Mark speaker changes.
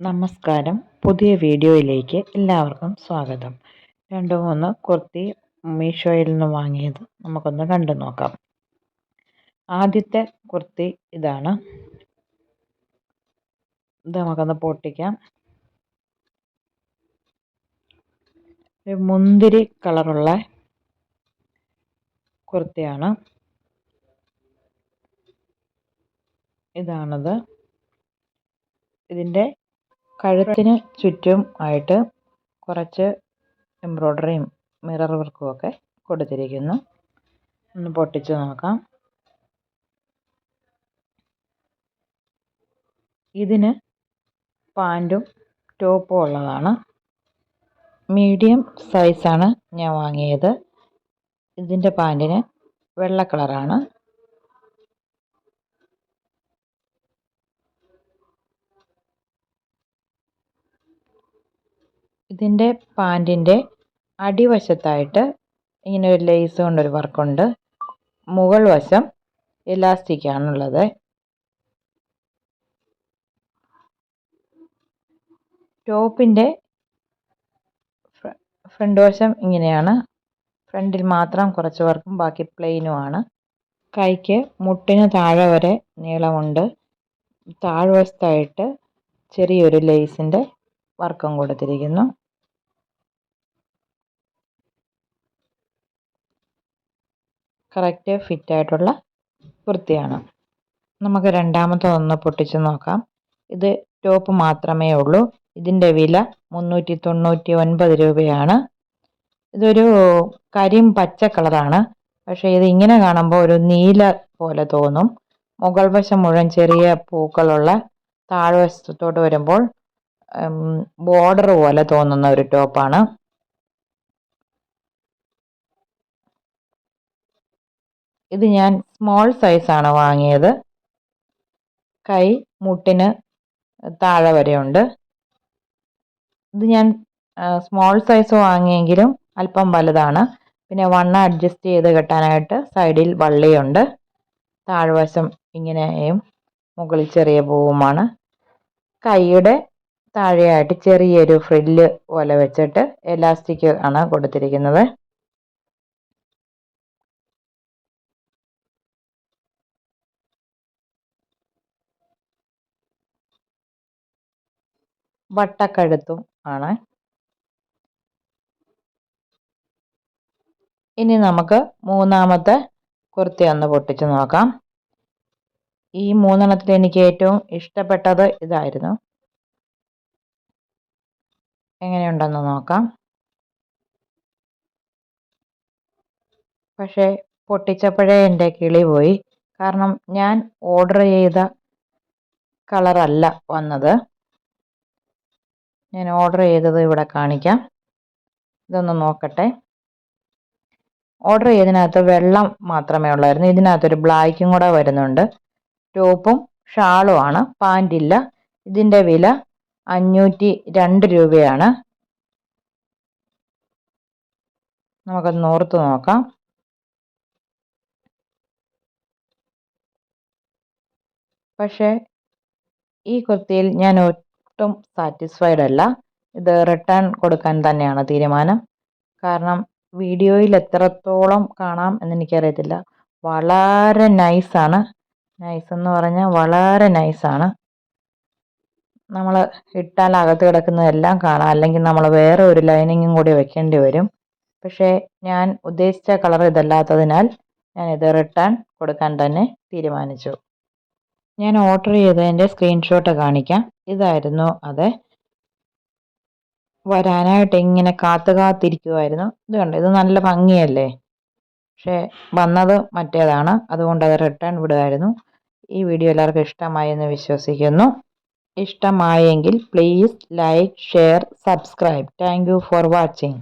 Speaker 1: നമസ്കാരം. പുതിയ വീഡിയോയിലേക്ക് എല്ലാവർക്കും സ്വാഗതം. രണ്ട് മൂന്ന് കുർത്തി മീഷോയിൽ നിന്ന് വാങ്ങിയത് നമുക്കൊന്ന് കണ്ടു നോക്കാം. ആദ്യത്തെ കുർത്തി ഇതാണ്. ഇത് നമുക്കൊന്ന് പൊട്ടിക്കാം. മുന്തിരി കളറുള്ള കുർത്തിയാണ്. ഇതാണത്. ഇതിന്റെ കഴുത്തിന് ചുറ്റും ആയിട്ട് കുറച്ച് എംബ്രോയ്ഡറിയും മിറർ വർക്കും ഒക്കെ കൊടുത്തിരിക്കുന്നു. ഒന്ന് പൊട്ടിച്ച് നോക്കാം. ഇതിന് പാന്റും ടോപ്പും ഉള്ളതാണ്. മീഡിയം സൈസാണ് ഞാൻ വാങ്ങിയത്. ഇതിന്റെ പാന്റിന് വെള്ള കളറാണ്. ഇതിന്റെ പാന്റിന്റെ അടിവശത്തായിട്ട് ഇങ്ങനെ ഒരു ലേസ് കൊണ്ടൊരു വർക്കുണ്ട്. മുകൾ വശം ഇലാസ്റ്റിക്കാണുള്ളത് ടോപ്പിന്റെ ഫ്രണ്ട് വശം ഇങ്ങനെയാണ്. ഫ്രണ്ടിൽ മാത്രം കുറച്ച് വർക്കും ബാക്കി പ്ലെയിനുമാണ് കൈക്ക് മുട്ടിന് താഴെ വരെ നീളമുണ്ട്. താഴ്വശത്തായിട്ട് ചെറിയൊരു ലേസിന്റെ വർക്കും കൊടുത്തിരിക്കുന്നു. കറക്റ്റ് ഫിറ്റായിട്ടുള്ള കുർത്തിയാണ് നമുക്ക് രണ്ടാമത്തെ ഒന്ന് പൊട്ടിച്ച് നോക്കാം. ഇത് ടോപ്പ് മാത്രമേ ഉള്ളൂ. ഇതിന്റെ വില മുന്നൂറ്റി തൊണ്ണൂറ്റി ഒൻപത് രൂപയാണ്. ഇതൊരു കരിം പച്ച കളറാണ് പക്ഷേ ഇത് ഇങ്ങനെ കാണുമ്പോൾ ഒരു നീല പോലെ തോന്നും. മുകൾ വശം മുഴുവൻ ചെറിയ പൂക്കളുള്ള താഴ്വശത്തോട്ട് വരുമ്പോൾ ബോർഡർ പോലെ തോന്നുന്ന ഒരു ടോപ്പാണ് ഇത് ഞാൻ സ്മോൾ സൈസാണ് വാങ്ങിയത്. കൈ മുട്ടിന് താഴെ വരെയുണ്ട്. ഇത് ഞാൻ സ്മോൾ സൈസ് വാങ്ങിയെങ്കിലും അല്പം വലുതാണ്. പിന്നെ വണ്ണ അഡ്ജസ്റ്റ് ചെയ്ത് കെട്ടാനായിട്ട് സൈഡിൽ വള്ളിയുണ്ട്. താഴ്വശം ഇങ്ങനെയും മുകളിൽ ചെറിയ പൂവുമാണ്. കൈയുടെ താഴെയായിട്ട് ചെറിയൊരു ഫ്രില്ല് പോലെ വെച്ചിട്ട് എലാസ്റ്റിക് ആണ് കൊടുത്തിരിക്കുന്നത്. വട്ടക്കഴുത്തും ആണ്. ഇനി നമുക്ക് മൂന്നാമത്തെ കുർത്തി ഒന്ന് പൊട്ടിച്ച് നോക്കാം. ഈ മൂന്നെണ്ണത്തിൽ എനിക്ക് ഏറ്റവും ഇഷ്ടപ്പെട്ടത് ഇതായിരുന്നു. എങ്ങനെയുണ്ടെന്ന് നോക്കാം. പക്ഷേ പൊട്ടിച്ചപ്പോഴേ എന്റെ കിളി പോയി. കാരണം ഞാൻ ഓർഡർ ചെയ്ത കളറല്ല വന്നത്. ഞാൻ ഓർഡർ ചെയ്തത് ഇവിടെ കാണിക്കാം. ഇതൊന്ന് നോക്കട്ടെ. ഓർഡർ ചെയ്തതിനകത്ത് വെള്ളം മാത്രമേ ഉള്ളായിരുന്നു. ഇതിനകത്തൊരു ബ്ലാക്കും കൂടെ വരുന്നുണ്ട്. ടോപ്പും ഷാളുമാണ് പാന്റില്ല ഇതിന്റെ വില അഞ്ഞൂറ്റി രണ്ട് രൂപയാണ്. നമുക്കത് നോർത്ത് നോക്കാം. പക്ഷേ ഈ കുർത്തിയിൽ ഞാൻ ഒട്ടും സാറ്റിസ്ഫൈഡ് അല്ല. ഇത് റിട്ടേൺ കൊടുക്കാൻ തന്നെയാണ് തീരുമാനം. കാരണം വീഡിയോയിൽ എത്രത്തോളം കാണാം എന്നെനിക്കറിയത്തില്ല. വളരെ നൈസാണ് നൈസ് എന്ന് പറഞ്ഞാൽ വളരെ നൈസാണ് നമ്മൾ ഇട്ടാൽ അകത്ത് കിടക്കുന്നതെല്ലാം കാണാം. അല്ലെങ്കിൽ നമ്മൾ വേറെ ഒരു ലൈനിങ്ങും കൂടി വെക്കേണ്ടി വരും. പക്ഷേ ഞാൻ ഉദ്ദേശിച്ച കളർ ഇതല്ലാത്തതിനാൽ ഞാൻ ഇത് റിട്ടേൺ കൊടുക്കാൻ തന്നെ തീരുമാനിച്ചു. ഞാൻ ഓർഡർ ചെയ്തതിന്റെ സ്ക്രീൻഷോട്ട് കാണിക്കാം. ഇതായിരുന്നു. അത്. വരാനായിട്ട് ഇങ്ങനെ കാത്തു കാത്തിരിക്കുമായിരുന്നു ഇത് കണ്ടോ? ഇത് നല്ല ഭംഗിയല്ലേ? പക്ഷേ വന്നത് മറ്റേതാണ്. അതുകൊണ്ട് അത് റിട്ടേൺ വിടുമായിരുന്നു ഈ വീഡിയോ എല്ലാവർക്കും ഇഷ്ടമായെന്ന് വിശ്വസിക്കുന്നു. ഇഷ്ടമായെങ്കിൽ please like share subscribe thank for watching